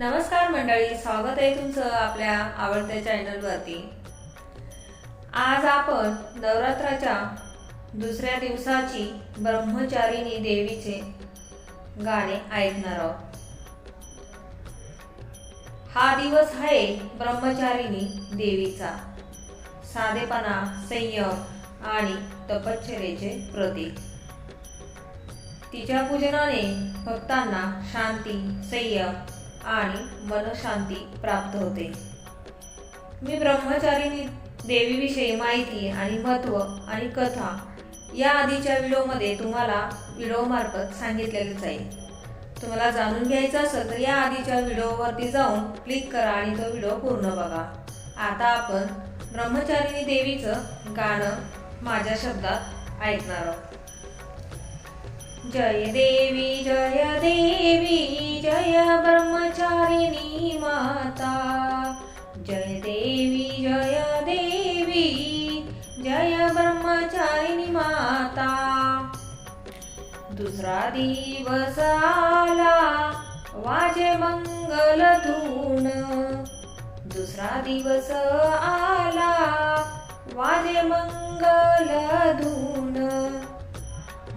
नमस्कार मंडळी स्वागत आहे तुमचं आपल्या आवडत्या चॅनलवरती. आज आपण नवरात्राच्या दुसऱ्या दिवसाची ब्रह्मचारिणी देवीचे गाणे ऐकणार आहोत. हा दिवस आहे ब्रह्मचारिणी देवीचा. साधेपणा संयम आणि तपश्चरेचे प्रतीक. तिच्या पूजनाने भक्तांना शांती संयम आणि मनशांती प्राप्त होते. मी ब्रह्मचारिणी देवीविषयी माहिती आणि महत्त्व आणि कथा या आधीच्या व्हिडिओमध्ये तुम्हाला व्हिडिओमार्फत सांगितलेलंच आहे तुम्हाला जाणून घ्यायचं असेल तर या आधीच्या व्हिडिओवरती जाऊन क्लिक करा आणि तो व्हिडिओ पूर्ण बघा. आता आपण ब्रह्मचारिणी देवीचं गाणं माझ्या शब्दात ऐकणार आहोत. जय देवी जय देवी जय ब्रह्मचारिणी माता. जय देवी जय देवी जय ब्रह्मचारिणी माता. दुसरा दिवस आला वाजे मंगल धून. दुसरा दिवस आला वाजे मंगल धून.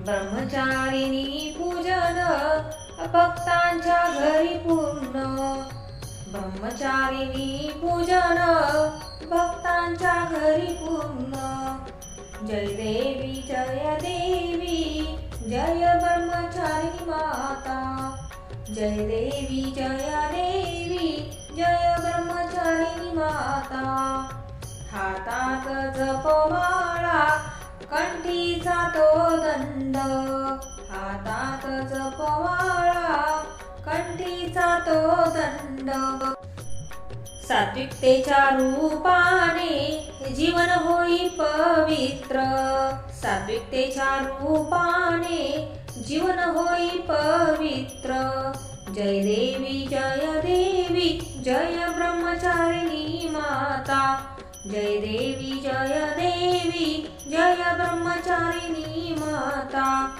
ब्रह्मचारिणी पूजन भक्तांच्या घरी पूर्ण. ब्रह्मचारिणी पूजन भक्तांच्या घरी पूर्ण. जय देवी जय देवी जय ब्रह्मचारिणी माता. जय देवी जय देवी जय ब्रह्मचारिणी माता. हातात जपमाळा कंठीचा तो दंड हातात जपवाळा कंठीचा तो दंड. सात्विकतेच्या रूपाने जीवन होई पवित्र. सात्विकतेच्या रूपाने जीवन होई पवित्र. जय देवी जय देवी जय ब्रह्मचारिणी माता. जय देवी जय देवी जय ब्रह्मचारिणी माता.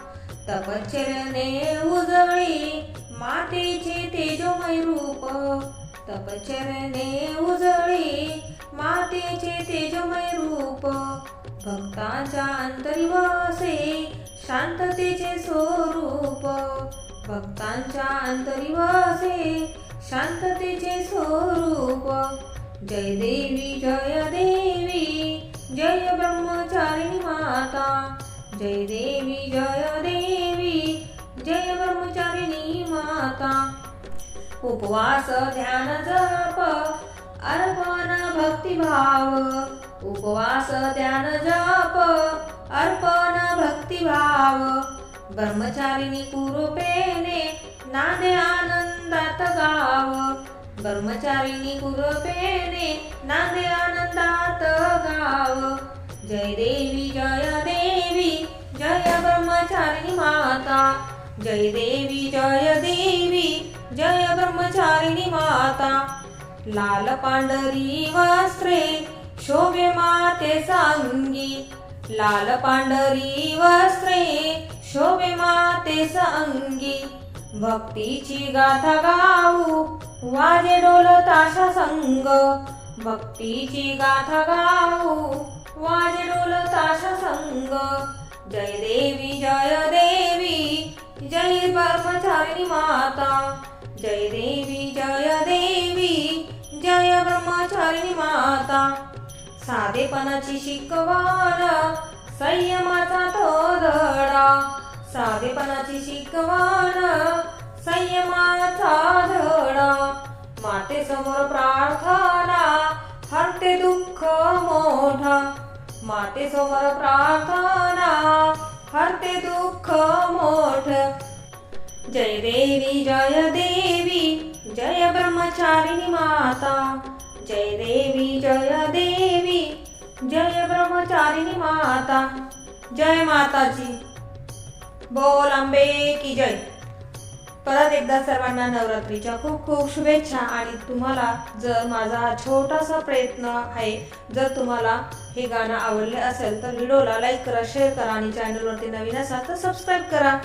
तपचरणे उजळी मातेचे तेजोमय रूप. तपचरणे उजळी मातेचे तेजोमय रूप. भक्तांच्या अंतरिवासे शांततेचे स्वरूप. भक्तांच्या अंतरिवासे शांततेचे स्वरूप. जय देवी जय देवी जय ब्रह्मचारिणी माता। जय देवी जय देवी जय ब्रह्मचारिणी माता। उपवास ध्यान जप अर्पण भक्तिभाव। उपवास ध्यान जप अर्पण भक्तिभाव। ब्रह्मचारिणी कुरुपेने नादे आनंदात गाव। ब्रह्मचारिणी कुरुपेने नांदे आनंदात गाव. जय देवी जय देवी जय ब्रह्मचारिणी माता. जय देवी जय देवी जय ब्रह्मचारिणी माता. लाल पांढरी वस्त्रे शोभे माते सांगी. लाल पांढरी वस्त्रे शोभे माते सांगी. भक्तीची गाथा गाऊ वाजे डोल ताशा संग. भक्तीची गाथा गाऊ वाजे डोल ताशा संग. जय देवी जय देवी जय ब्रह्मचारिणी माता. जय देवी जय देवी जय ब्रह्मचारिणी माता. साधेपणाची शिकवण संयमाचा तो धडा. साधेपणाची शिकवण समोर प्रार्थना हरते दुःख मोठा माते समोर प्रार्थना हरते दुःख मोठ जय देवी जय देवी, जय ब्रह्मचारिणी माता। जय देवी जय देवी, जय ब्रह्मचारिणी माता। जय माता जी बोल अंबे की जय। परत एकदा सर्वांना नवरात्रीच्या खूप खूप शुभेच्छा आणि तुम्हाला जर माझा हा छोटासा प्रयत्न आहे जर तुम्हाला हे गाणं आवडले असेल तर व्हिडिओला लाईक करा शेअर करा आणि चॅनलवरती नवीन असाल तर सबस्क्राईब करा.